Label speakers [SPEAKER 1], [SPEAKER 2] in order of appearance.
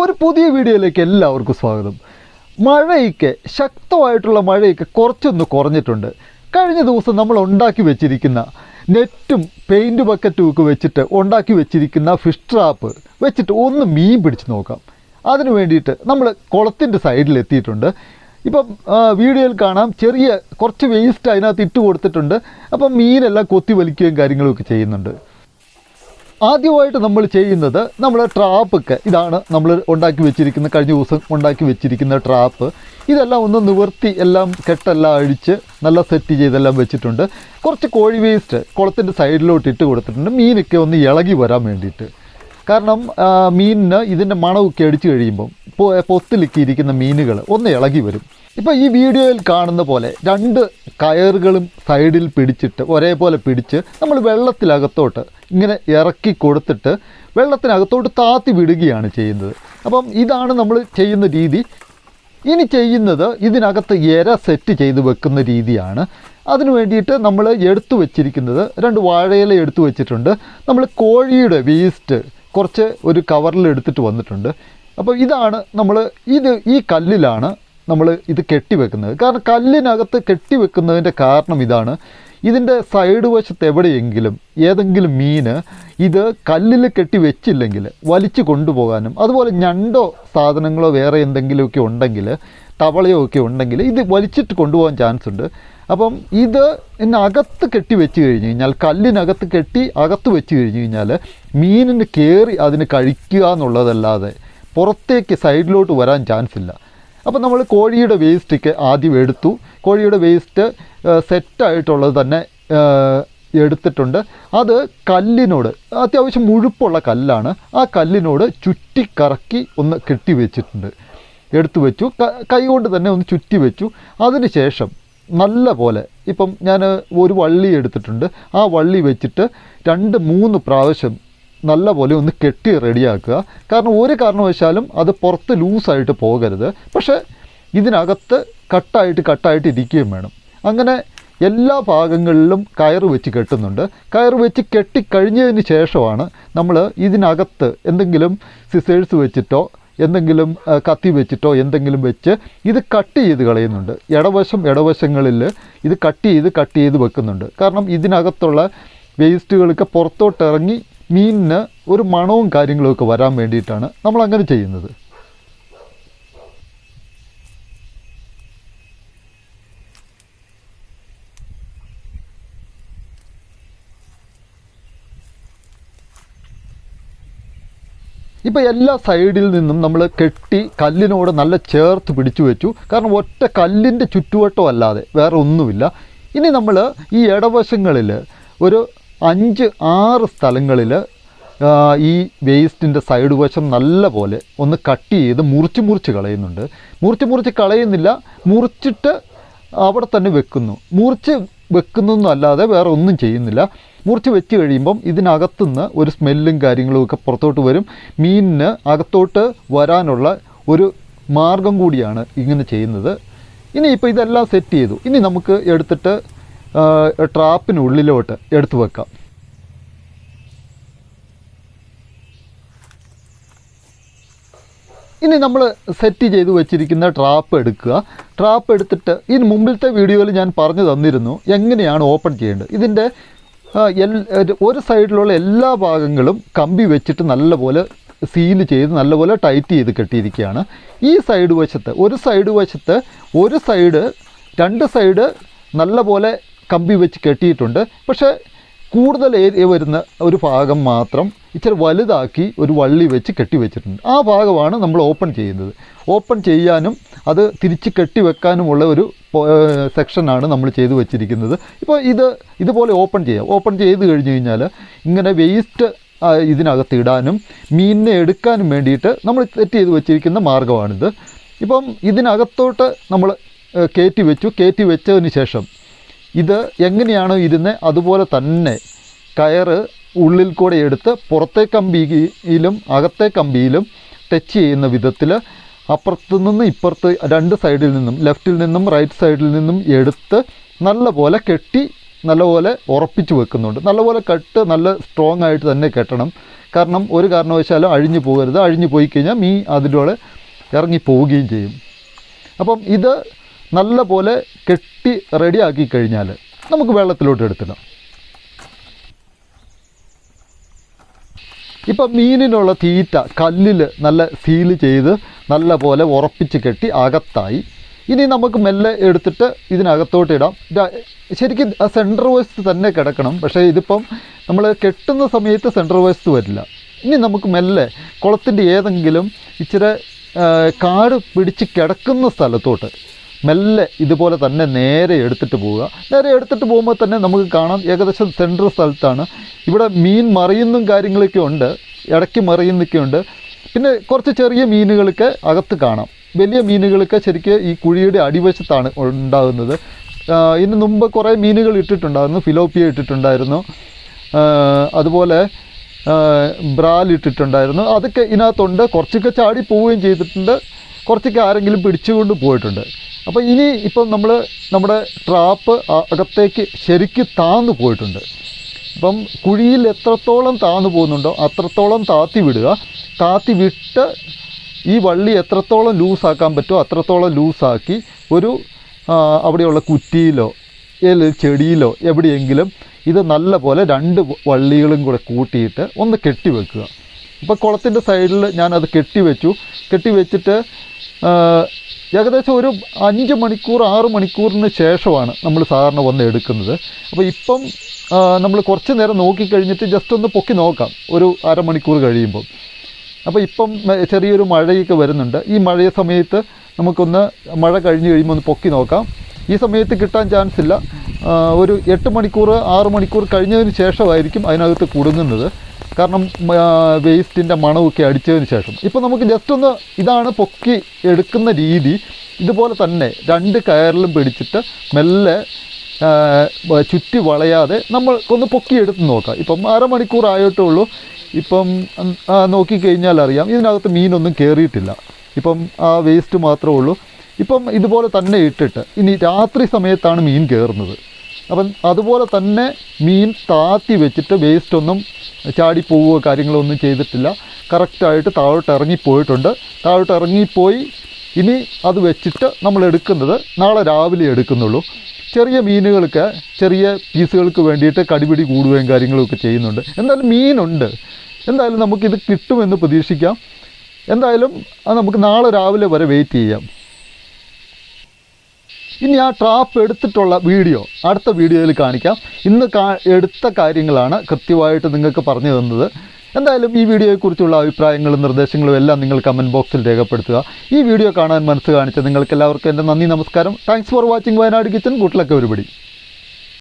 [SPEAKER 1] ഒരു പുതിയ വീഡിയോയിലേക്ക് എല്ലാവർക്കും സ്വാഗതം. മഴയൊക്കെ ശക്തമായിട്ടുള്ള മഴയൊക്കെ കുറച്ചൊന്ന് കുറഞ്ഞിട്ടുണ്ട്. കഴിഞ്ഞ ദിവസം നമ്മൾ ഉണ്ടാക്കി വെച്ചിരിക്കുന്ന നെറ്റും പെയിന്റ് ബക്കറ്റും ഒക്കെ വെച്ചിട്ട് ഉണ്ടാക്കി വെച്ചിരിക്കുന്ന ഫിഷ് ട്രാപ്പ് വെച്ചിട്ട് ഒന്ന് മീൻ പിടിച്ച് നോക്കാം. അതിന് വേണ്ടിയിട്ട് നമ്മൾ കുളത്തിന്റെ സൈഡിൽ എത്തിയിട്ടുണ്ട്. ഇപ്പം വീഡിയോയിൽ കാണാം. ചെറിയ കുറച്ച് വേസ്റ്റ് അതിനകത്ത് ഇട്ട് കൊടുത്തിട്ടുണ്ട്. അപ്പം മീനെല്ലാം കൊത്തി വലിക്കുകയും കാര്യങ്ങളും ഒക്കെ ചെയ്യുന്നുണ്ട്. ആദ്യമായിട്ട് നമ്മൾ ചെയ്യുന്നത് നമ്മൾ ട്രാപ്പൊക്കെ ഇതാണ് നമ്മൾ ഉണ്ടാക്കി വെച്ചിരിക്കുന്ന കഴിഞ്ഞ ദിവസം ഉണ്ടാക്കി വെച്ചിരിക്കുന്ന ട്രാപ്പ്. ഇതെല്ലാം ഒന്ന് നിവർത്തി എല്ലാം കെട്ടെല്ലാം അഴിച്ച് നല്ല സെറ്റ് ചെയ്തെല്ലാം വെച്ചിട്ടുണ്ട്. കുറച്ച് കോഴി വേസ്റ്റ് കുളത്തിന്റെ സൈഡിലോട്ട് ഇട്ട് കൊടുത്തിട്ടുണ്ട്. മീനൊക്കെ ഒന്ന് ഇളകി വരാൻ വേണ്ടിയിട്ട്. കാരണം മീനിന് ഇതിന്റെ മണമൊക്കെ അടിച്ചു കഴിയുമ്പം പൊത്തിലിക്കിയിരിക്കുന്ന മീനുകൾ ഒന്ന് ഇളകി വരും. ഇപ്പോൾ ഈ വീഡിയോയിൽ കാണുന്ന പോലെ രണ്ട് കയറുകളും സൈഡിൽ പിടിച്ചിട്ട് ഒരേപോലെ പിടിച്ച് നമ്മൾ വെള്ളത്തിനകത്തോട്ട് ഇങ്ങനെ ഇറക്കി കൊടുത്തിട്ട് വെള്ളത്തിനകത്തോട്ട് താത്തി വിടുകയാണ് ചെയ്യുന്നത്. അപ്പം ഇതാണ് നമ്മൾ ചെയ്യുന്ന രീതി. ഇനി ചെയ്യുന്നത് ഇതിനകത്ത് ഇര സെറ്റ് ചെയ്ത് വെക്കുന്ന രീതിയാണ്. അതിന് വേണ്ടിയിട്ട് നമ്മൾ എടുത്തു വെച്ചിരിക്കുന്നത് രണ്ട് വാഴയില എടുത്തു വെച്ചിട്ടുണ്ട്. നമ്മൾ കോഴിയുടെ വേസ്റ്റ് കുറച്ച് ഒരു കവറിൽ എടുത്തിട്ട് വന്നിട്ടുണ്ട്. അപ്പോൾ ഇതാണ് നമ്മൾ ഇത് ഈ കല്ലിലാണ് നമ്മൾ ഇത് കെട്ടിവെക്കുന്നത്. കാരണം കല്ലിനകത്ത് കെട്ടിവെക്കുന്നതിന്റെ കാരണം ഇതാണ്. ഇതിന്റെ സൈഡ് വശത്ത് എവിടെയെങ്കിലും ഏതെങ്കിലും മീന് ഇത് കല്ലിൽ കെട്ടി വെച്ചില്ലെങ്കിൽ വലിച്ചു കൊണ്ടുപോകാനും അതുപോലെ ഞണ്ടോ സാധനങ്ങളോ വേറെ എന്തെങ്കിലുമൊക്കെ ഉണ്ടെങ്കിൽ തവളയോ ഒക്കെ ഉണ്ടെങ്കിൽ ഇത് വലിച്ചിട്ട് കൊണ്ടുപോകാൻ ചാൻസ് ഉണ്ട്. അപ്പം ഇത് ഇതിനകത്ത് കെട്ടി വെച്ച് കഴിഞ്ഞ് കഴിഞ്ഞാൽ കല്ലിനകത്ത് കെട്ടി അകത്ത് വെച്ച് കഴിഞ്ഞ് കഴിഞ്ഞാൽ മീനിന് കയറി അതിന് കഴിക്കുക എന്നുള്ളതല്ലാതെ പുറത്തേക്ക് സൈഡിലോട്ട് വരാൻ ചാൻസ് ഇല്ല. അപ്പോൾ നമ്മൾ കോഴിയുടെ വേസ്റ്റൊക്കെ ആദ്യം എടുത്തു. കോഴിയുടെ വേസ്റ്റ് സെറ്റായിട്ടുള്ളത് തന്നെ എടുത്തിട്ടുണ്ട്. അത് കല്ലിനോട് അത്യാവശ്യം മുഴുപ്പുള്ള കല്ലാണ്. ആ കല്ലിനോട് ചുറ്റി കറക്കി ഒന്ന് കെട്ടി വെച്ചിട്ടുണ്ട്. എടുത്തു വെച്ചു. ക- കൊണ്ട് തന്നെ ഒന്ന് ചുറ്റി വെച്ചു. അതിന് ശേഷം നല്ല പോലെ ഇപ്പം ഞാൻ ഒരു വള്ളി എടുത്തിട്ടുണ്ട്. ആ വള്ളി വെച്ചിട്ട് രണ്ട് മൂന്ന് പ്രാവശ്യം നല്ല പോലെ ഒന്ന് കെട്ടി റെഡിയാക്കുക. കാരണം ഒരു കാരണവശാലും അത് പുറത്ത് ലൂസായിട്ട് പോകരുത്. പക്ഷേ ഇതിനകത്ത് കട്ടായിട്ട് കട്ടായിട്ട് ഇരിക്കുകയും വേണം. അങ്ങനെ എല്ലാ ഭാഗങ്ങളിലും കയർ വെച്ച് കെട്ടുന്നുണ്ട്. കയർ വെച്ച് കെട്ടിക്കഴിഞ്ഞതിന് ശേഷമാണ് നമ്മൾ ഇതിനകത്ത് എന്തെങ്കിലും സിസേഴ്സ് വെച്ചിട്ടോ എന്തെങ്കിലും കത്തി വെച്ചിട്ടോ എന്തെങ്കിലും വെച്ച് ഇത് കട്ട് ചെയ്ത് കളയുന്നുണ്ട്. ഇടവശം ഇടവശങ്ങളിൽ ഇത് കട്ട് ചെയ്ത് കട്ട് ചെയ്ത് വെക്കുന്നുണ്ട്. കാരണം ഇതിനകത്തുള്ള വേസ്റ്റുകളൊക്കെ പുറത്തോട്ട് ഇറങ്ങി മീനിന് ഒരു മണവും കാര്യങ്ങളൊക്കെ വരാൻ വേണ്ടിയിട്ടാണ് നമ്മൾ അങ്ങനെ ചെയ്യുന്നത്. ഇപ്പോൾ എല്ലാ സൈഡിൽ നിന്നും നമ്മൾ കെട്ടി കല്ലിനോട് നല്ല ചേർത്ത് പിടിച്ചു വെച്ചു. കാരണം ഒറ്റ കല്ലിന്റെ ചുറ്റുവട്ടം അല്ലാതെ വേറെ ഒന്നുമില്ല. ഇനി നമ്മൾ ഈ ഇടവശങ്ങളിൽ ഒരു അഞ്ച് ആറ് സ്ഥലങ്ങളിൽ ഈ വേസ്റ്റിന്റെ സൈഡ് വശം നല്ല പോലെ ഒന്ന് കട്ട് ചെയ്ത് മുറിച്ച് മുറിച്ച് കളയുന്നുണ്ട്. മുറിച്ച് മുറിച്ച് കളയുന്നില്ല മുറിച്ചിട്ട് അവിടെ തന്നെ വെക്കുന്നു. മുറിച്ച് വെക്കുന്നൊന്നും അല്ലാതെ വേറെ ഒന്നും ചെയ്യുന്നില്ല. മുറിച്ച് വെച്ച് കഴിയുമ്പം ഇതിനകത്തുനിന്ന് ഒരു സ്മെല്ലും കാര്യങ്ങളും ഒക്കെ പുറത്തോട്ട് വരും. മീനിന് അകത്തോട്ട് വരാനുള്ള ഒരു മാർഗം കൂടിയാണ് ഇങ്ങനെ ചെയ്യുന്നത്. ഇനി ഇപ്പോൾ ഇതെല്ലാം സെറ്റ് ചെയ്തു. ഇനി നമുക്ക് എടുത്തിട്ട് ട്രാപ്പിനുള്ളിലോട്ട് എടുത്തു വെക്കാം. ഇനി നമ്മൾ സെറ്റ് ചെയ്ത് വെച്ചിരിക്കുന്ന ട്രാപ്പ് എടുക്കുക. ട്രാപ്പ് എടുത്തിട്ട് ഇതിന് മുമ്പിലത്തെ വീഡിയോയിൽ ഞാൻ പറഞ്ഞു തന്നിരുന്നു എങ്ങനെയാണ് ഓപ്പൺ ചെയ്യേണ്ടത്. ഇതിന്റെ ഒരു സൈഡിലുള്ള എല്ലാ ഭാഗങ്ങളും കമ്പി വെച്ചിട്ട് നല്ലപോലെ സീൽ ചെയ്ത് നല്ലപോലെ ടൈറ്റ് ചെയ്ത് കെട്ടിയിരിക്കുകയാണ്. ഈ സൈഡ് വശത്ത് ഒരു സൈഡ് വശത്ത് ഒരു സൈഡ് രണ്ട് സൈഡ് നല്ലപോലെ കമ്പി വെച്ച് കെട്ടിയിട്ടുണ്ട്. പക്ഷേ കൂടുതൽ ഏരിയ വരുന്ന ഒരു ഭാഗം മാത്രം ഇച്ചിരി വലുതാക്കി ഒരു വള്ളി വെച്ച് കെട്ടി വെച്ചിട്ടുണ്ട്. ആ ഭാഗമാണ് നമ്മൾ ഓപ്പൺ ചെയ്യുന്നത്. ഓപ്പൺ ചെയ്യാനും അത് തിരിച്ച് കെട്ടി വെക്കാനുമുള്ള ഒരു സെക്ഷനാണ് നമ്മൾ ചെയ്തു വെച്ചിരിക്കുന്നത്. ഇപ്പോൾ ഇത് ഇതുപോലെ ഓപ്പൺ ചെയ്യാം. ഓപ്പൺ ചെയ്ത് കഴിഞ്ഞ് കഴിഞ്ഞാൽ ഇങ്ങനെ വേസ്റ്റ് ഇതിനകത്ത് ഇടാനും മീനിനെ എടുക്കാനും വേണ്ടിയിട്ട് നമ്മൾ സെറ്റ് ചെയ്ത് വെച്ചിരിക്കുന്ന മാർഗമാണിത്. ഇപ്പം ഇതിനകത്തോട്ട് നമ്മൾ കയറ്റി വെച്ചു. കയറ്റി വെച്ചതിന് ശേഷം ഇത് എങ്ങനെയാണോ ഇരുന്നത് അതുപോലെ തന്നെ കയറ് ഉള്ളിൽ കൂടെ എടുത്ത് പുറത്തെ കമ്പിയിലും അകത്തെ കമ്പിയിലും ടച്ച് ചെയ്യുന്ന വിധത്തിൽ അപ്പുറത്ത് നിന്ന് ഇപ്പുറത്ത് രണ്ട് സൈഡിൽ നിന്നും ലെഫ്റ്റിൽ നിന്നും റൈറ്റ് സൈഡിൽ നിന്നും എടുത്ത് നല്ലപോലെ കെട്ടി നല്ലപോലെ ഉറപ്പിച്ച് വെക്കുന്നുണ്ട്. നല്ലപോലെ കെട്ട് നല്ല സ്ട്രോങ് ആയിട്ട് തന്നെ കെട്ടണം. കാരണം ഒരു കാരണവശാലും അഴിഞ്ഞു പോകരുത്. അഴിഞ്ഞു പോയി കഴിഞ്ഞാൽ മീൻ അതിലൂടെ ഇറങ്ങി പോവുകയും ചെയ്യും. അപ്പം ഇത് നല്ല പോലെ കെട്ടി റെഡിയാക്കി കഴിഞ്ഞാൽ നമുക്ക് വെള്ളത്തിലോട്ട് എടുത്തിടാം. ഇപ്പം മീനിനുള്ള തീറ്റ കല്ലിൽ നല്ല സീൽ ചെയ്ത് നല്ല പോലെ ഉറപ്പിച്ച് കെട്ടി അകത്തായി. ഇനി നമുക്ക് മെല്ലെ എടുത്തിട്ട് ഇതിനകത്തോട്ട് ഇടാം. ശരിക്കും ആ സെൻട്രർ വശത്ത് തന്നെ കിടക്കണം. പക്ഷേ ഇതിപ്പം നമ്മൾ കെട്ടുന്ന സമയത്ത് സെൻട്രർ വശത്ത് വരില്ല. ഇനി നമുക്ക് മെല്ലെ കുളത്തിന്റെ ഏതെങ്കിലും ഇച്ചിരി കാട് പിടിച്ച് കിടക്കുന്ന സ്ഥലത്തോട്ട് മെല്ലെ ഇതുപോലെ തന്നെ നേരെ എടുത്തിട്ട് പോവുക. നേരെ എടുത്തിട്ട് പോകുമ്പോൾ തന്നെ നമുക്ക് കാണാം ഏകദേശം സെൻട്രൽ സ്ഥലത്താണ്. ഇവിടെ മീൻ മറിയുന്നും കാര്യങ്ങളൊക്കെ ഉണ്ട്. ഇടയ്ക്ക് മറിയുന്നൊക്കെ ഉണ്ട്. പിന്നെ കുറച്ച് ചെറിയ മീനുകളൊക്കെ അകത്ത് കാണാം. വലിയ മീനുകളൊക്കെ ശരിക്ക് ഈ കുഴിയുടെ അടിവശത്താണ് ഉണ്ടാകുന്നത്. ഇതിന് മുമ്പ് കുറേ മീനുകൾ ഇട്ടിട്ടുണ്ടായിരുന്നു. ഫിലോപ്പിയ ഇട്ടിട്ടുണ്ടായിരുന്നു. അതുപോലെ ബ്രാൽ ഇട്ടിട്ടുണ്ടായിരുന്നു. അതൊക്കെ ഇതിനകത്തുണ്ട്. കുറച്ചൊക്കെ ചാടി പോവുകയും ചെയ്തിട്ടുണ്ട്. കുറച്ചൊക്കെ ആരെങ്കിലും പിടിച്ചുകൊണ്ട് പോയിട്ടുണ്ട്. അപ്പോൾ ഇനി ഇപ്പം നമ്മൾ നമ്മുടെ ട്രാപ്പ് അകത്തേക്ക് ശരിക്ക് താന്നു പോയിട്ടുണ്ട്. അപ്പം കുഴിയിൽ എത്രത്തോളം താന്നു പോകുന്നുണ്ടോ അത്രത്തോളം താത്തി വിടുക. താത്തി വിട്ട് ഈ വള്ളി എത്രത്തോളം ലൂസാക്കാൻ പറ്റുമോ അത്രത്തോളം ലൂസാക്കി ഒരു അവിടെയുള്ള കുറ്റിയിലോ അല്ലെങ്കിൽ ചെടിയിലോ എവിടെയെങ്കിലും ഇത് നല്ല പോലെ രണ്ട് വള്ളികളും കൂടെ കൂട്ടിയിട്ട് ഒന്ന് കെട്ടി വെക്കുക ഇപ്പോൾ കുളത്തിന്റെ സൈഡിൽ ഞാനത് കെട്ടി വെച്ചു കെട്ടി വെച്ചിട്ട് ആ, ഏകദേശം ഒരു അഞ്ച് മണിക്കൂർ ആറ് മണിക്കൂറിന് ശേഷമാണ് നമ്മൾ സാധാരണ വന്ന് എടുക്കുന്നത്. അപ്പോൾ ഇപ്പം നമ്മൾ കുറച്ച് നേരം നോക്കിക്കഴിഞ്ഞിട്ട് ജസ്റ്റ് ഒന്ന് പൊക്കി നോക്കാം ഒരു അരമണിക്കൂർ കഴിയുമ്പോൾ. അപ്പോൾ ഇപ്പം ചെറിയൊരു മഴയൊക്കെ വരുന്നുണ്ട്. ഈ മഴയ സമയത്ത് നമുക്കൊന്ന് മഴ കഴിഞ്ഞ് കഴിയുമ്പോൾ ഒന്ന് പൊക്കി നോക്കാം. ഈ സമയത്ത് കിട്ടാൻ ചാൻസ് ഇല്ല. ഒരു എട്ട് മണിക്കൂർ ആറ് മണിക്കൂർ കഴിഞ്ഞതിന് ശേഷമായിരിക്കും അതിനകത്ത് കുടുങ്ങുന്നത്. കാരണം വേസ്റ്റിന്റെ മണമൊക്കെ അടിച്ചതിന് ശേഷം. ഇപ്പോൾ നമുക്ക് ജസ്റ്റ് ഒന്ന് ഇതാണ് പൊക്കി എടുക്കുന്ന രീതി. ഇതുപോലെ തന്നെ രണ്ട് കയറിലും പിടിച്ചിട്ട് മെല്ലെ ചുറ്റി വളയാതെ നമ്മൾ ഒന്ന് പൊക്കിയെടുത്ത് നോക്കാം. ഇപ്പം അരമണിക്കൂർ ആയിട്ടേ ഉള്ളൂ ഇപ്പം നോക്കിക്കഴിഞ്ഞാൽ അറിയാം. ഇതിനകത്ത് മീനൊന്നും കയറിയിട്ടില്ല ഇപ്പം ആ വേസ്റ്റ് മാത്രമേ ഉള്ളൂ. ഇപ്പം ഇതുപോലെ തന്നെ ഇട്ടിട്ട് ഇനി രാത്രി സമയത്താണ് മീൻ കയറുന്നത് അപ്പം അതുപോലെ തന്നെ മീൻ താത്തി വെച്ചിട്ട് വേസ്റ്റ് ഒന്നും ചാടിപ്പോവുകയോ കാര്യങ്ങളോ ഒന്നും ചെയ്തിട്ടില്ല കറക്റ്റായിട്ട് താഴോട്ട് ഇറങ്ങിപ്പോയിട്ടുണ്ട്. താഴോട്ട് ഇറങ്ങിപ്പോയി. ഇനി അത് വെച്ചിട്ട് നമ്മൾ എടുക്കുന്നത് നാളെ രാവിലെ എടുക്കുന്നുള്ളൂ. ചെറിയ മീനുകൾക്ക് ചെറിയ പീസുകൾക്ക് വേണ്ടിയിട്ട് കടിപിടി കൂടുകയും കാര്യങ്ങളൊക്കെ ചെയ്യുന്നുണ്ട്. എന്തായാലും മീനുണ്ട്. എന്തായാലും നമുക്കിത് കിട്ടുമെന്ന് പ്രതീക്ഷിക്കാം. എന്തായാലും അത് നമുക്ക് നാളെ രാവിലെ വരെ വെയിറ്റ് ചെയ്യാം. ഇനി ആ ട്രാപ്പ് എടുത്തിട്ടുള്ള വീഡിയോ അടുത്ത വീഡിയോയിൽ കാണിക്കാം. ഇന്ന് കാ എടുത്ത കാര്യങ്ങളാണ് കൃത്യമായിട്ട് നിങ്ങൾക്ക് പറഞ്ഞു തന്നത്. എന്തായാലും ഈ വീഡിയോയെക്കുറിച്ചുള്ള അഭിപ്രായങ്ങളും നിർദ്ദേശങ്ങളും എല്ലാം നിങ്ങൾ കമന്റ് ബോക്സിൽ രേഖപ്പെടുത്തുക. ഈ വീഡിയോ കാണാൻ മനസ്സ് കാണിച്ച നിങ്ങൾക്ക് എല്ലാവർക്കും എന്റെ നന്ദി നമസ്കാരം. Thanks for watching Wayanad kitchen കൂട്ടിലൊക്കെ ഒരുപടി.